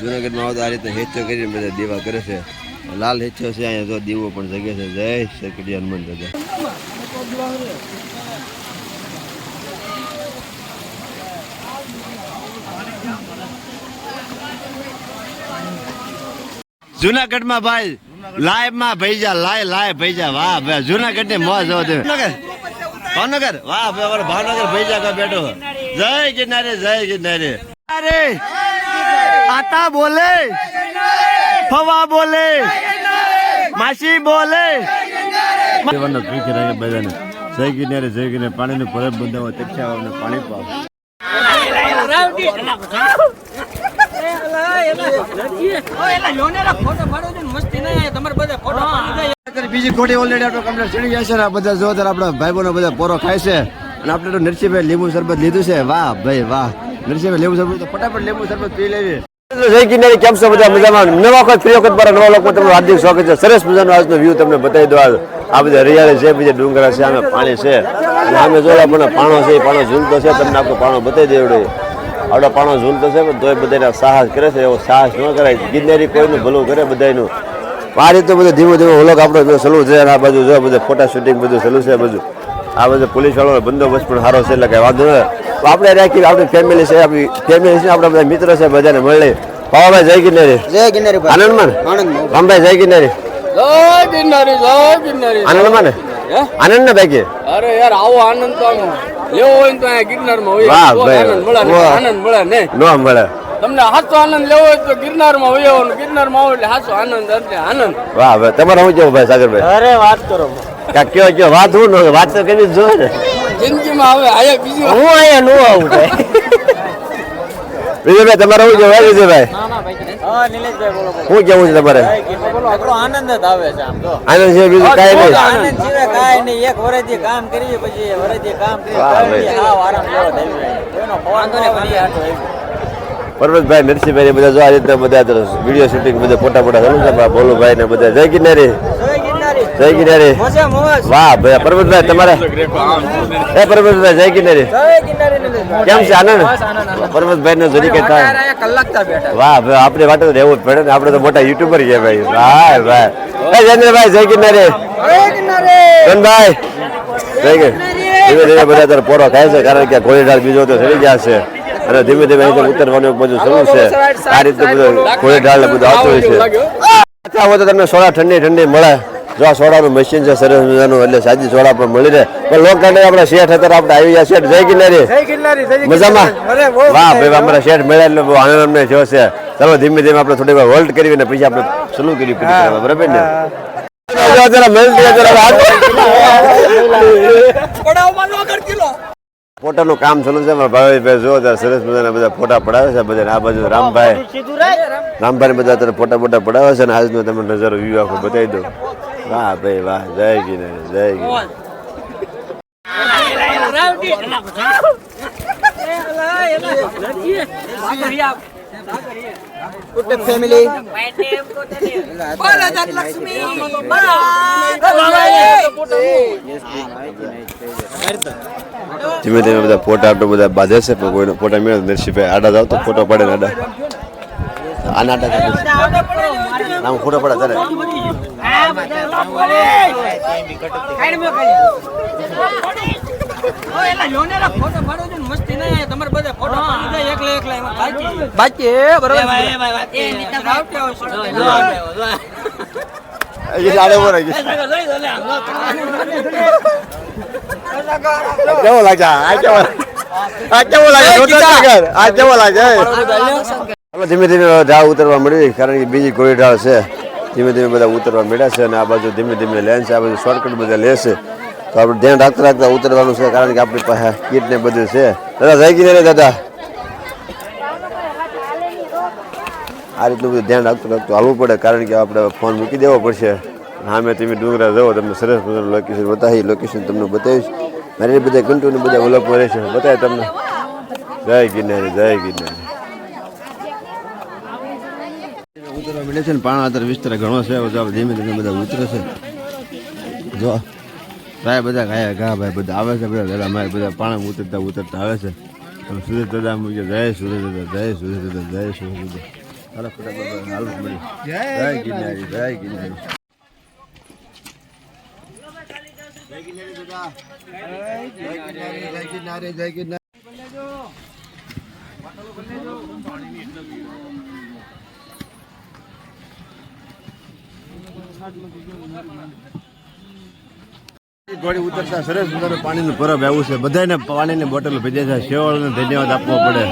જુનાગઢમાં આવતા આ રીતે હેચો કરીને બધા દેવા કરે છે. લાલ હેચો છે અહીંયા, જો દીવો પણ જગે છે. જય શ્રી હનુમાન દાદા. જુનાગઢમાં ભાઈ લાયમાં ભૈજા લાય લાય ભૈજા વાહ, ભાઈ જુનાગઢની મોજ હોત ભાવનગર ભાવનગર વાહ ભાવનગર ભૈજા કા બેઠો જય ગિરનારે જય ગિરનારે અરે! આતા બોલે ફવા બોલે માસી બોલે. દેવાના ભીખ રહે બધાને. જય ગિરનારે જય ગિરનારે પાણીનું પરબ બંધાવો તક્ષાવાને પાણી પાવ. બીજી ખોટી ઓલરેડી આપણે કમ્પ્લેટ ચડી ગયા છે ને બધા જો આપણા ભાઈ બહેનો બધા પોરો ખાય છે. અને આપણે તો નરસિંહભાઈ લીંબુ શરબત લીધું છે. વાહ ભાઈ વાહ. નરસિંહભાઈ લીંબુ શરબત તો ફટાફટ લીંબુ શરબત પી લેવી જય કિનારી, કેમ છો બધા? મજામાં? નવા વખત, ફ્રી વખત મારા નવા લોકો તમને હાર્દિક સ્વાગત છે. સરસ મજાનો આજનો વ્યૂ તમને બતાવી દો આ બધા હરિયાળી છે, બીજા ડુંગરા છે, આમે પાણી છે. અને આમે જો આપણને પાણો છે, એ પાણો ઝૂલતો છે. તમને આખો પાણો બતાવી દેવડે આવડો પાણો ઝૂલતો છે, પણ તોય બધાને સાહસ કરે છે. એવો સાહસ ન કરાય. ગિરનારી કોઈનું ભલું કરે બધાનું આ રીતે બધું ધીમે ધીમે ઓલોક આપણો સલું છે આ બાજુ જો બધું ફોટા શૂટિંગ બધું સલું છે, બધું. આ બધું પોલીસ વાળો બંદોબસ્ત પણ સારો છે, એટલે કાંઈ વાંધો નહીં તો આપણે રાખી આપણી ફેમિલી છે આપણી ફેમિલી છે આપણા બધા મિત્રો છે બધાને મળે પાવાભાઈ જય ગિરનારી. જય ગિરનારી આનંદમાં આનંદમાં. રામભાઈ જય ગિરનારી. જય ગિરનારી જય ગિરનારી. આનંદમાં ને? આનંદ ને ભાઈ અરે યાર આવો આનંદ તો લેવો હોય તો અહીંયા ગિરનારમાં હોય વાહ, તો ભાઈ. આનંદ મળે વાહ. આનંદ મળે ને. નો મળે. તમને હાચો આનંદ લેવો હોય તો ગિરનારમાં હોય ગિરનારમાં આવો એટલે હાચો આનંદ એટલે આનંદ. વાહ ભાઈ તમારે શું કેવું ભાઈ સાગરભાઈ? અરે વાત કરો. કાંઈક કયો કયો વાત હું વાત તો કરવી જ જોઈએ ને. જિંદગીમાં હવે આયા બીજી હું અહીંયા નો આવું વિજયભાઈ તમારે શું કેવું હે વિજયભાઈ. હા નિલેશભાઈ બોલો બોલો. શું કેવું છે તમારે? આનંદ જ આવે છે આમ તો આનંદ છે બીજું કાંઈ નહીં. આનંદ સિવાય કાંઈ નહીં. એક વરસથી કામ કરીએ પછી વરસથી કામ કરીએ આરામ લેવો થઈ જાય. આટલો. નરસિંહભાઈ બધા જો આ રીતના બધા વીડિયો શૂટિંગ બધા ફોટા ફોટા ચાલુ છે. ભોલુભાઈ ને બધા. જય કિનારી જય કિનારી. વાહ ભાઈ પર્વતભાઈ તમારે? એ પર્વતભાઈ જય કિનારી. કેમ છે આનંદ. પર્વતભાઈ ને જરી કે થાય. વાહ ભાઈ આપણે વાટે તો રહેવું જ પડે ને આપણે તો મોટા યુટ્યુબર છે ભાઈ. ભાઈ ભાઈ. એ જયેન્દ્રભાઈ જય કિનારી. જય ધનભાઈ. જય કે ધીમે ધીમે બધા અત્યારે પોરો ખાય છે કારણ કે ઘોડીઢાળ બીજો તો ચડી ગયા છે. અને ધીમે ધીમે અહીં ઉતરવાનું બધું શરૂ છે. આ રીતે બધું ઘોડીઢાળ ને બધું આવતું હોય છે. અચ્છા હોય તો તમને સોડા ઠંડી ઠંડી મળે. જો આ સોડાનું મશીન છે સરસ મજાનું એટલે સાજી સોડા પણ મળી રહે. પણ લોકડાઉન આપણે શેઠ અત્યારે આપણે આવી ગયા શેઠ. જય કિનારી. જય મજામાં? વાહ ભાઈ અમારા શેઠ મળ્યા એટલે બહુ આનંદ અમને થયો છે. ચાલો ધીમે ધીમે આપણે થોડી વાર હોલ્ડ કરી ને પછી આપણે શરૂ કર્યું બરાબર ને? જરા મહેનત જરા ફોટાનું કામ ચાલુ છે મારા ભાવેશભાઈ જો ત્યારે સરસ મજાના બધા ફોટા પડાવે છે બધા આ બાજુ રામભાઈ. રામભાઈ બધા અત્યારે ફોટા ફોટા પડાવે છે ને આજનો તમે નજારો વ્યૂ આખો બતાવી દો વાહ ભાઈ વાહ જય ગિરનારી જય કુટુંબ ફેમિલી ધીમે ધીમે બધા ફોટા આટો બધા બાંધે છે પણ કોઈનો ફોટા મેળવે નરસિંહભાઈ આડા જાવ તો ફોટો પડે ને આડા. આના આડા આમ ફોટો પડે તારે બાકી બરોબર. કેવો લાગે? આ કેવો આ કેવો લાગે? આ કેવો લાગે? ધીમે ધીમે ઢાળ ઉતરવા મળી કારણ કે બીજી કોઈ ઢાળ છે. ધીમે ધીમે બધા ઉતરવા મળ્યા છે અને આ બાજુ ધીમે ધીમે લેન છે, આ બાજુ શોર્ટકટ બધા લેશે તો આપણે ધ્યાન રાખતા રાખતા ઉતરવાનું છે, કારણ કે આપણી પાસે કીટ ને બધું છે. દાદા થઈ ગઈ ને દાદા. આ રીતનું બધું ધ્યાન રાખતું રાખતું હાલવું પડે, કારણ કે આપણે ફોન મૂકી દેવો પડશે. સામે તમે ડુંગરા જવો, તમને સરસ મજાનું લોકેશન બતાવી લોકેશન તમને બતાવીશ. મારી બધા કન્ટિન્યુ બધા ઓલપમાં રહેશે. બતાવે તમને. જય ગિરનારી જય ગિરનારી ઉતરવા છે ને પાણા અત્યારે વિસ્તાર ઘણો છે ધીમે ધીમે બધા ઉતરે છે. જો ભાઈ બધા ગાયા ઘા ભાઈ બધા આવે છે બધા દાદા મારે બધા પાણા ઉતરતા ઉતરતા આવે છે. અને સુરેશ દાદા મૂકે જય સુરેશ દાદા જય સુરેશ દાદા જય સુરેશ દાદા. હાલો ફટાફટ હાલો મળી જય ગિરનારી જય ગિરનારી જય ગિરનારી દાદા જય ગિરનારી જય ગિરનારી જય ગિરનારી ઘોડી ઉતરતા સરસ મજાનું પાણીનું પરબ આવ્યું છે. બધાને પાણીની બોટલ ભેજે છે. શેવાળને ધન્યવાદ આપવો પડે.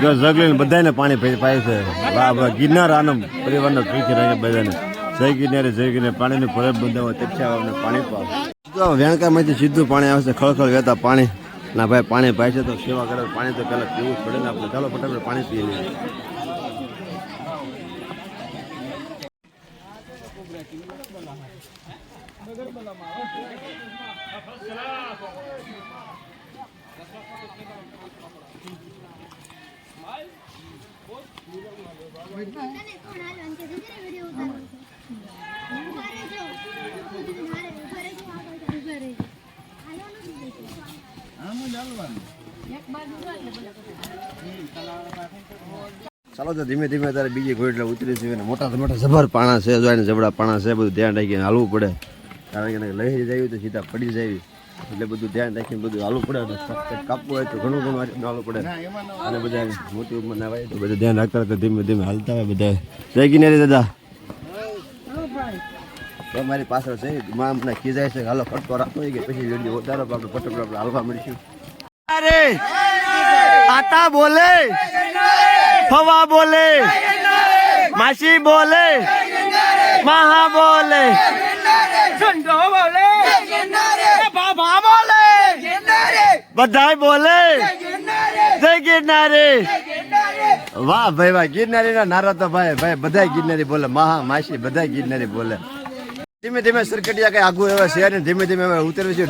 જો જગલીને બધાને પાણી પાય છે. વાહ વાહ, ગિરનાર આનંદ પરિવારનો સુખી રહે બધાને જય ગિરનારે, જય ગિરનાર. પાણીનું પરબ બંધાવો તપસ્યા પાણી પાવ. વેણકામાંથી સીધું પાણી આવે છે ખળખળ વહેતા પાણી. ના ભાઈ, પાણી પાય છે તો સેવા કરે, પાણી તો પહેલાં પીવું જ પડે ને આપણે. ચાલો, ફટાફટ પાણી પી લઈએ તને કોણ હાલવાનું કે છે ને વિડિયો ઉતારવાનો છે ઊભા રહેજો મારે ઊભા રહેજો આગળ તો ઊભા રહેજો હાલવાનું જ નથી એક બાજુ જો એટલે બધા ચાલો તો ધીમે ધીમે તારે બીજી ઘોડી એટલે ઉતરી છે અને મોટા મોટા જબર પાણા છે જો જબડા પાણા છે, બધું ધ્યાન રાખીને હાલવું પડે. કારણ કે લઈ જાય તો સીધા પડી જાય એટલે બધું ધ્યાન રાખીને બધું હાલવું પડે કાપવું હોય તો ઘણું ઘણું હાલું હાલવું પડે. અને બધા મોટી ઉંમર ના હોય તો બધું ધ્યાન રાખતા રહેતા ધીમે ધીમે હાલતા હોય બધા જય ગિરનારી દાદા. તમારી પાછળ છે મા અમને કીધાય છે હાલો ફટકો રાખો કે પછી વીડિયો ઉતારો આપણે ફટોફટ આપણે હાલવા મળીશું. અરે! આતા બોલે! ફવા બોલે! માસી બોલે! મહા બોલે! બધાય બોલે! જય ગિરનારી. વાહ ભાઈ વાહ. ગિરનારી ના નારા તો ભાઈ ભાઈ બધાય ગિરનારી બોલે. મહા માસી બધાય ગિરનારી બોલે. ધીમે ધીમે સરકટિયા કઈ આગુ એવા છે ને ધીમે ધીમે હવે ઉતરે છે.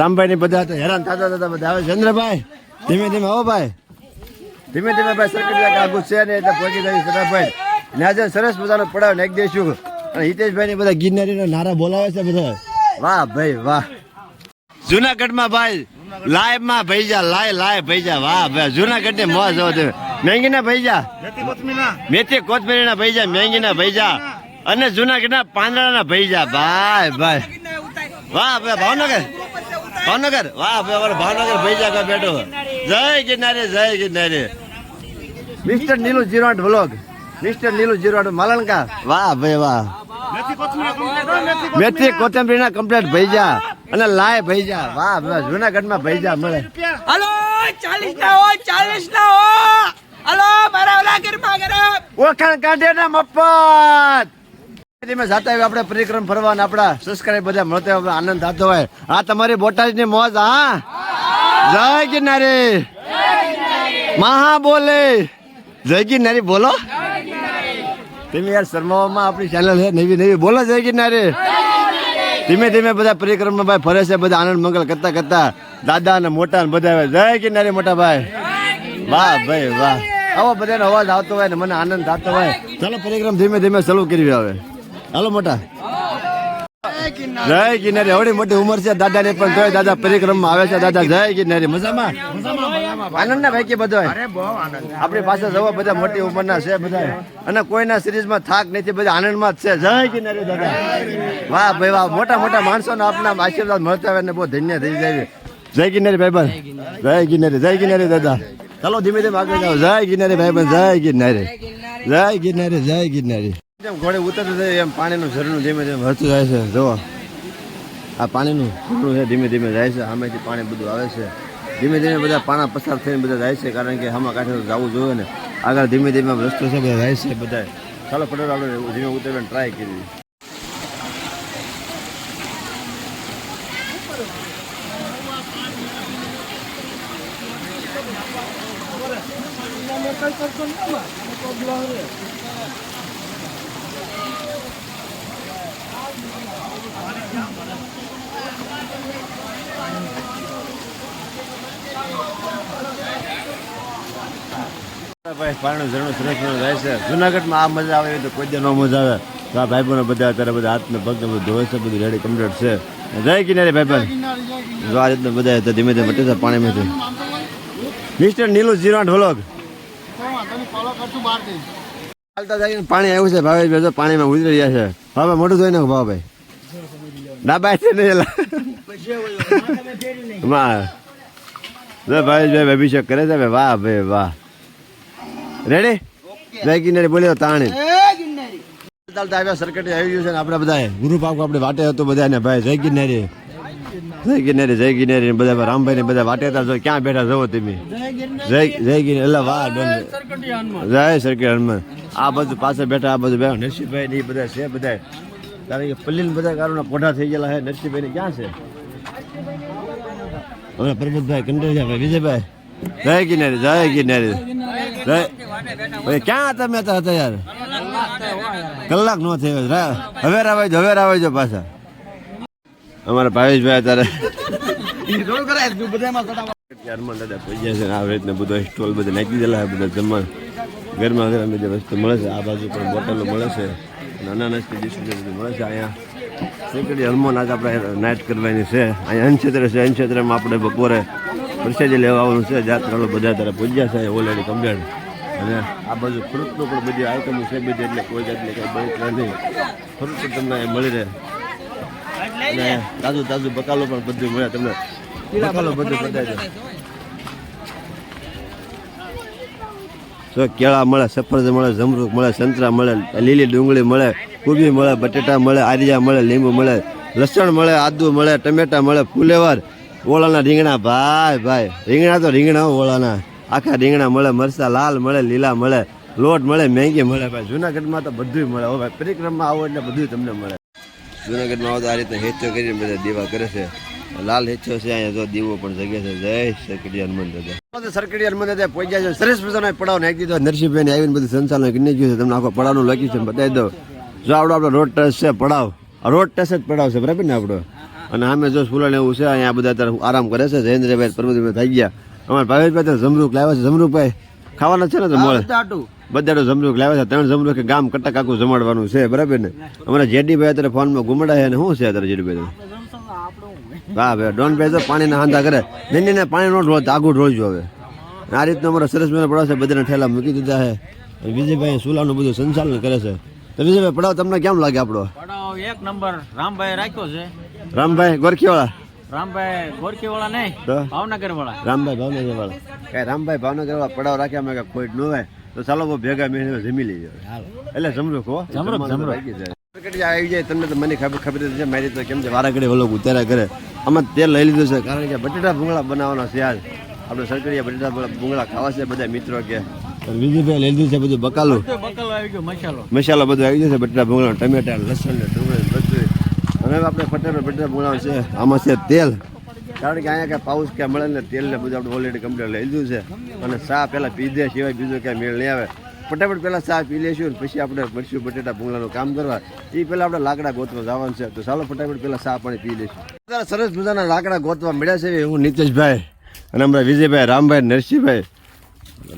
રામભાઈ ની બધા હેરાન થતા થતા બધા આવે ચંદ્રભાઈ ધીમે ધીમે હો ભાઈ. ધીમે ધીમે ભાઈ સરકટિયા કઈ આગુ છે ને એટલે પહોંચી જાય ફટાફટ ને આજે સરસ મજાનો પડાવ નાખી દઈશું અને હિતેશભાઈ ને બધા ગિરનારી નારા બોલાવે છે બધા. વાહ ભાઈ વાહ. જુનાગઢમાં ભાઈ લાઈવમાં ભૈજા લાય લાય ભૈજા વાહ ભાઈ જુનાગઢની મોજ હોત મેંગી ના ભૈજા મેથી કોથમીરી ના ભૈજા મેંગી ના ભૈજા અને જુનાગઢ ના પાંદડા ના ભૈજા ભાઈ ભાઈ વાહ ભાઈ ભાવનગર. ભાવનગર. વાહ ભાઈ ભાવનગર ભૈજા કા બેઠો. જય ગિરનારી જય ગિરનારી. મિસ્ટર નીલુ જીરોટ વ્લોગ. મિસ્ટર નીલુ જીરોટ માલણકા વાહ ભાઈ વાહ. મેથી કોથમરી ના કમ્પ્લેટ ભૈજા અને લાય ભૈજા વાહ વાહ જુનાગઢમાં ભૈજા મળે. હલો ચાલીસ ના હો ચાલીસ ના હો. હલો મારા ઓલા ગરમા ગરમ ઓળખાણ કાઢે ના મફત. ધીમે જાતા હોય આપણે પરિક્રમ ફરવાના આપણા સબસ્ક્રાઇબ બધા મળતા આપણે આનંદ થતો હોય. આ તમારી બોટાદની મોજ હા? જય ગિરનારી. મહા બોલે જય ગિરનારી બોલો. તમે યાર શર્માવામાં આપણી ચેનલ છે નવી નવી બોલો જય ગિરનારી. ધીમે ધીમે બધા પરિક્રમા ભાઈ ફરે છે, બધા આનંદ, મંગલ કરતા કરતા દાદા અને મોટા ને બધા આવે. જય કિનારી મોટા ભાઈ. વાહ ભાઈ વાહ. આવો બધાનો અવાજ આવતો હોય ને મને આનંદ થતો હોય. ચાલો પરિક્રમ ધીમે ધીમે ચાલુ કરવી હવે. હાલો મોટા. જય ગિરનારી. આવડી મોટી ઉંમર છે દાદા ને પણ તોય દાદા પરિક્રમા આવે છે દાદા. જય ગિરનારી. મજામાં? આનંદ ના ભાઈ કે બધો આપણી પાસે જવા બધા મોટી ઉંમરના છે બધા અને કોઈના સિરીઝમાં થાક નથી બધા આનંદમાં જ છે. જય ગિરનારી દાદા. વાહ ભાઈ વાહ. મોટા મોટા માણસોને આપના આશીર્વાદ મળતા હોય ને બહુ ધન્ય થઈ જાય. જય ગિરનારી ભાઈ બન. જય ગિરનારી જય ગિરનારી દાદા. ચાલો ધીમે ધીમે આગળ જાઓ. જય ગિરનારી ભાઈ બન. જય ગિરનારી જય ગિરનારી જય ગિરનારી જેમ ઘોડે ઉતરતું જાય એમ પાણીનું ઝરણું ધીમે ધીમે વળતું જાય છે. જુઓ. આ પાણીનું ઝરણું છે, ધીમે ધીમે જાય છે. સામેથી પાણી બધું આવે છે. ધીમે ધીમે બધા પાણા પસાર થઈને બધા જાય છે, કારણ કે આમાં કાંઠે જવું જોઈએ ને. આગળ ધીમે ધીમે રસ્તો છે, બધા જાય છે બધા ચાલો ફટાફટ આપણે ધીમે ઉતરવાની ટ્રાય કરીએ. ભાઈ પાણીનું ઝરણું જાય છે. જુનાગઢમાં આ મજા આવે તો કોઈ ન મજા આવે. તો આ બધા અત્યારે બધા હાથને પગને બધું ધોવે છે બધું રેડી કમ્પ્લીટ છે. જય કિનારે ભાઈ જો આ રીતના બધા હતા ધીમે ધીમે મટી પાણીમાંથી મિસ્ટર નીલુ જીરો આઠ વ્લોગ પાણી આવ્યું છે ભાવેશભાઈ જો પાણીમાં ઉતરી રહ્યા છે. હવે મોટું ધોઈ નાખો ભાવભાઈ ડાબા છે ને એલા. ભાવેશભાઈ અભિષેક કરે છે ભાઈ વાહ ભાઈ વાહ. રેડી જય કિનારી બોલ્યો તાણે. ચાલતા આવ્યા સર્કટ આવી ગયું છે ને આપણે બધા ગુરુ આખું આપણે વાટે હતો બધા ને ભાઈ જય કિનારી જય કિનારી જય કિનારી બધા રામભાઈ ને બધા વાટે હતા જો ક્યાં બેઠા જવો તમે? જય જય કિનારી એટલે વાહ ડોન. સરકટી હનુમાન. જય આ બધું પાછળ બેઠા આ બધું બેઠા નરસિંહભાઈ ને એ બધા છે બધા કારણ કે પલ્લીન બધા કારોના પોઢા થઈ ગયેલા છે નરસિંહભાઈ ને ક્યાં છે? હવે પરબતભાઈ કંડોજાભાઈ વિજયભાઈ. જય કિનારી જય કિનારી જય ભાઈ ક્યાં તમે હતા હતા યાર કલાક નો થયો. રા- હવે રાવાઈ જો હવે રાવાઈ જો પાછા. અમારા ભાવેશભાઈ અત્યારે આવી રીતના બધો સ્ટોલ બધા નાખી દેલા બધા જમવા. ગરમા ગરમ બધી વસ્તુ મળે છે આ બાજુ પણ બોટલો મળે છે અને અનાનસની ડિસ્ટ્રીબ્યુટ બધું મળે છે અહીંયા. સેકન્ડ હનુમાન આજે આપણે નાઇટ કરવાની છે. અહીંયા અનક્ષેત્ર છે અનક્ષેત્રમાં આપણે બપોરે પ્રસાદી લેવા આવવાનું છે. જાત્રાળુ બધા ત્યારે પૂજ્યા છે ઓલરેડી કમ્પ્લેટ. અને આ બાજુ ફ્રૂટનું પણ બધી આઈટમ છે, બધી એટલે કોઈ જાતની કંઈ બળતરા નહીં ફ્રૂટ પણ તમને મળી રહે. અને તાજું તાજું બકાલો પણ બધું મળે તમને. બકાલો બધું બતાવી જો કેળા મળે, સફરજન મળે જમરૂખ મળે, સંતરા મળે, લીલી ડુંગળી મળે, કોબી મળે, બટેટા મળે, આરિયા મળે, લીંબુ મળે, લસણ મળે, આદુ મળે, ટમેટા મળે, ફુલેવર, ઓળાના રીંગણા. ભાઈ ભાઈ, રીંગણા તો રીંગણા ઓળાના. આખા રીંગણા મળે, મરચા લાલ મળે, લીલા મળે, લોટ મળે, મેંગી મળે. ભાઈ, જુનાગઢમાં તો બધું મળે. હવે પરિક્રમમાં પરિક્રમા આવો એટલે બધું તમને મળે. જુનાગઢમાં આવો તો આ રીતે હેચો કરીને બધા દીવા કરે છે. લાલ હેચો છે અહીંયા, જો દીવો પણ જગે છે. જય સરકડી હનુમાન દાદા. સરકડી હનુમાન દાદા પહોંચ્યા છે. સરસ મજાનો પડાવ નાખી દીધો. નરસિંહભાઈ આવીને બધું સંચાલન કરી ગયું છે. તમને આખો પડાવનું લખ્યું છે બતાવી દો જો આપણો આપણો રોડ ટચ છે, પડાવ. રોડ ટચ જ પડાવ છે, બરાબર ને આપણો અને આમે જો ફૂલણ એવું છે, અહીંયા બધા અત્યારે આરામ કરે છે. જયેન્દ્રભાઈ પરમદભાઈ થઈ ગયા. અમારા ભાવેશભાઈ તો જમરૂક લાવ્યા છે. જમરૂકભાઈ ખાવાના છે ને તો મળે. બધાડો જમરૂક લાવ્યા છે. ત્રણ જમરૂક ગામ કટક આખું જમાડવાનું છે. બરાબર ને? અમારા જેડીભાઈ અત્યારે ફોનમાં ગુમડા છે ને શું છે અત્યારે જેડીભાઈ વાહ ભાઈ ડોન ભાઈ તો પાણીના હાંધા કરે. નહીં નહીં પાણી નો ઢોળ આગું ઢોળજો હવે આ રીતનો અમારો સરસ મજાનો પડાવ છે. બધાને ઠેલા મૂકી દીધા છે. અને વિજયભાઈ સુલાનું બધું સંચાલન કરે છે. તો વિજયભાઈ પડાવ તમને કેમ લાગે આપણો? પડાવ એક નંબર રામભાઈ રાખ્યો છે. રામભાઈ ગોરખીવાળા. રામભાઈ ગોરકી વાળા નહીં ભાવનગર વાળા રામભાઈ ભાવનગર વાળા કઈ રામભાઈ ભાવનગર વાળા પડાવ રાખ્યા મેં કાંઈ ખોટ ન હોય તો ચાલો બહુ ભેગા મેળવીને જમી લઈએ. એટલે જમરૂખ કહો જાય. આવી જાય તમને તો મને ખબર ખબર છે મારી તો કેમ છે વારા વલો ઉતાર્યા કરે. આમાં તેલ લઈ લીધું છે કારણ કે બટેટા ભૂંગળા બનાવવાના છે આજ આપણે સરકરિયા બટેટા ભૂંગળા ખાવા છે બધા મિત્રો કે. વિજયભાઈ લઈ લીધું છે બધું બકાલું. બકલ આવી મસાલો. બધું આવી જશે બટેટા ભૂંગળા ટમેટા લસણ ને ડુંગળી હવે આપણે ફટાફટ ફટાફટ બોલાવે છે. આમાં છે તેલ. કારણ કે અહીંયા કાંઈ પાઉસ ક્યાં મળે ને તેલ ને બધું આપણે ઓલરેડી કમ્પ્લીટ લઈ લીધું છે. અને ચા પહેલાં પીધે સિવાય બીજું ક્યાંય મેળ નહીં આવે. ફટાફટ પહેલાં ચા પી લેશું ને પછી આપણે મરશું બટેટા ભૂંગળાનું કામ કરવા. એ પહેલાં આપણે લાકડા ગોતવા જવાનું છે. તો ચાલો ફટાફટ પહેલાં ચા પાણી પી લઈશું. સરસ મજાના લાકડા ગોતવા મળ્યા છે હું નીતેશભાઈ અને અમારા વિજયભાઈ, રામભાઈ, નરસિંહભાઈ.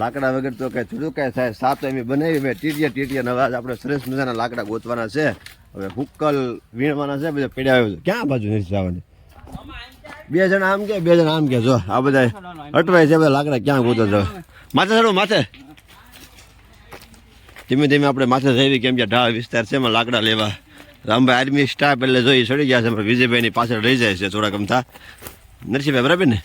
લાકડા વગર તો કઈ થોડું કઈ થાય સાપ એમ બનાવી મેં, ટીટિયા ટીટિયા નવા આપણે સરસ મજાના લાકડા ગોતવાના છે. હવે હુક્કલ વીણવાના છે, બધા પડ્યા છે. ક્યાં બાજુ નથી બે જણા આમ કે, બે જણા આમ કે, જો, આ બધા અટવાય છે, બધા લાકડા ક્યાં ગોતો છો? માથે ચડો, માથે. ધીમે ધીમે આપણે માથે જઈએ કેમ કે ઢાળ વિસ્તાર છે, એમાં લાકડા લેવા. રામભાઈ આર્મી સ્ટાફ એટલે જોઈ ચડી ગયા છે વિજયભાઈની પાછળ રહી જાય છે, થોડાક અમથા નરસિંહભાઈ, બરાબર ને?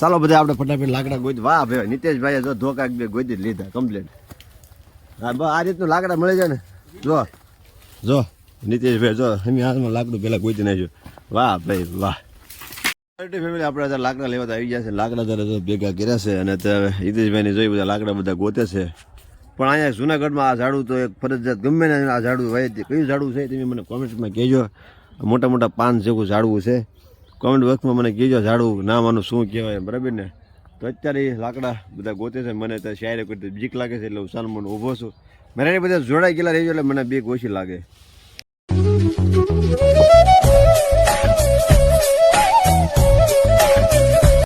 ચાલો બધા આપણે ફટાફટ લાકડા ગોઈ વાહ ભાઈ, નિતેશભાઈએ જો ધોકા બે ગોઈ લીધા કમ્પ્લીટ હા, બસ આ રીતનું લાકડા મળે છે ને. જો જો, નિતેશભાઈ, જો અમે હાથમાં લાકડું પહેલાં ગોતી નાખ્યું. વાહ ભાઈ, વાહ. ફેમિલી આપણે અત્યારે લાકડા લેવા આવી ગયા છે. લાકડા ત્યારે ભેગા કર્યા છે અને અત્યારે હિતેશભાઈને જોઈ બધા લાકડા બધા ગોતે છે. પણ અહીંયા જુનાગઢમાં આ ઝાડું તો એક ફરજિયાત ગમે ને આ ઝાડું હોય કયું ઝાડું છે તમે મને કોમેન્ટમાં કહેજો. મોટા મોટા પાન જેવું ઝાડવું છે. કોમેન્ટ બોક્સમાં મને કહેજો ઝાડવું નામ આનું શું કહેવાય, બરાબર ને? તો અત્યારે લાકડા બધા ગોતે છે, મને તો શાયરે કરતી બીક લાગે છે, એટલે હું સાલમોન ઊભો છું. મારે બધા જોડાઈ ગયેલા રહેજો, એટલે મને બીક ઓછી લાગે.